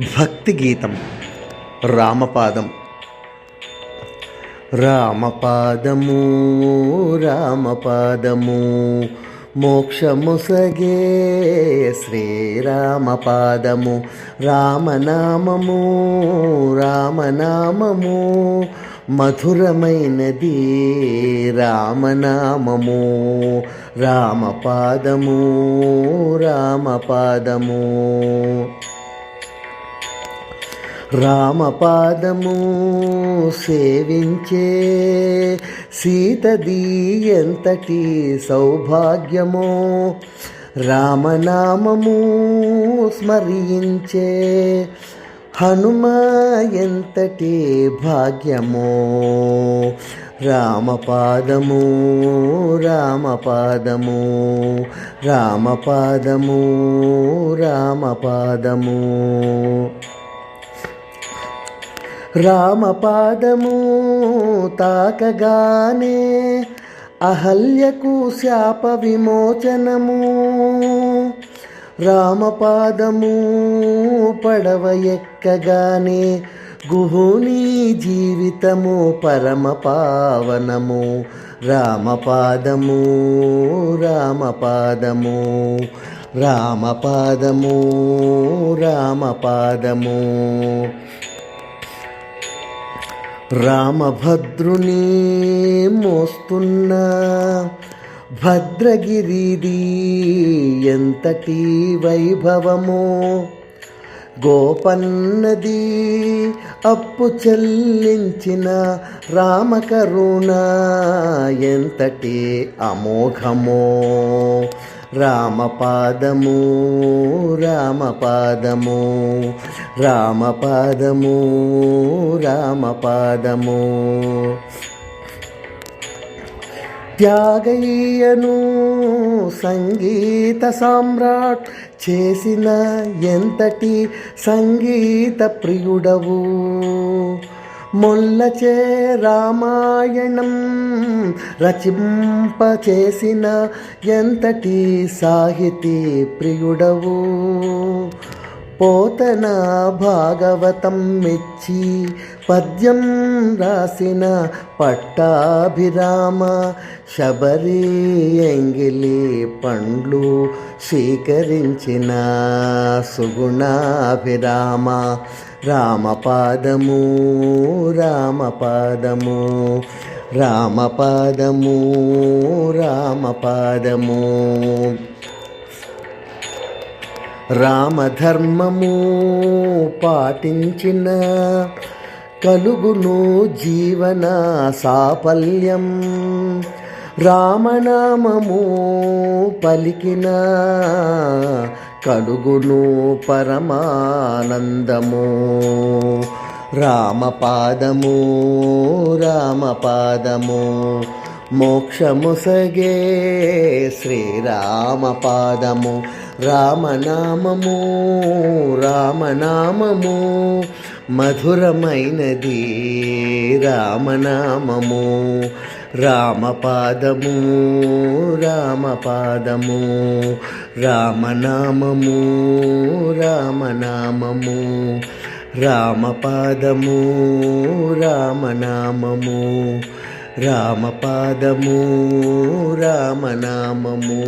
భక్తి గీతం రామపాదం. రామపాదము రామపాదము మోక్షముసగే శ్రీరామపాదము. రామనామము రామనామము మధురమైనది రామనామము. రామపాదము రామపాదము. రామపాదము సేవించే సీతది ఎంతటి సౌభాగ్యమో రామనామము స్మరించే హనుమ ఎంతటి భాగ్యమో రామపాదము రామపాదము రామపాదము రామపాదము. రామపాదము తాకగానే అహల్యకు శాప విమోచనము. రామపాదము పడవ ఎక్కగానే గుహుని జీవితము పరమ పావనము. రామపాదము రామపాదము రామపాదము రామపాదము. రామభద్రుని మోస్తున్న. భద్రగిరిది ఎంతటి వైభవమో. గోపన్నది అప్పు చెల్లించిన రామకరుణ ఎంతటి అమోఘమో. రామపాదము రామపాదము రామపాదము రామపాదము. త్యాగయ్యను సంగీత సామ్రాట్ చేసిన ఎంతటి సంగీత ప్రియుడవు? మొల్లచే రామాయణం రచింపచేసిన ఎంతటి సాహితీ ప్రియుడవు? పోతన భాగవతం మెచ్చి పద్యం రాసిన పట్టాభిరామ శబరి ఎంగిలి పండ్లు స్వీకరించిన సుగుణాభిరామ. రామపాదము రామపాదము రామపాదము రామపాదము. రామధర్మము పాటించిన కలుగును జీవన సాఫల్యం. రామనామము పలికిన కలుగును పరమానందము. రామపాదము రామపాదము. మోక్షముసగే శ్రీరామపాదము. రామనామము రామనామము. మధురమైనది రామనామము. రామపాదము రామపాదము రామనామము రామనామము రామపాదము రామనామము రామపాదము రామనామము.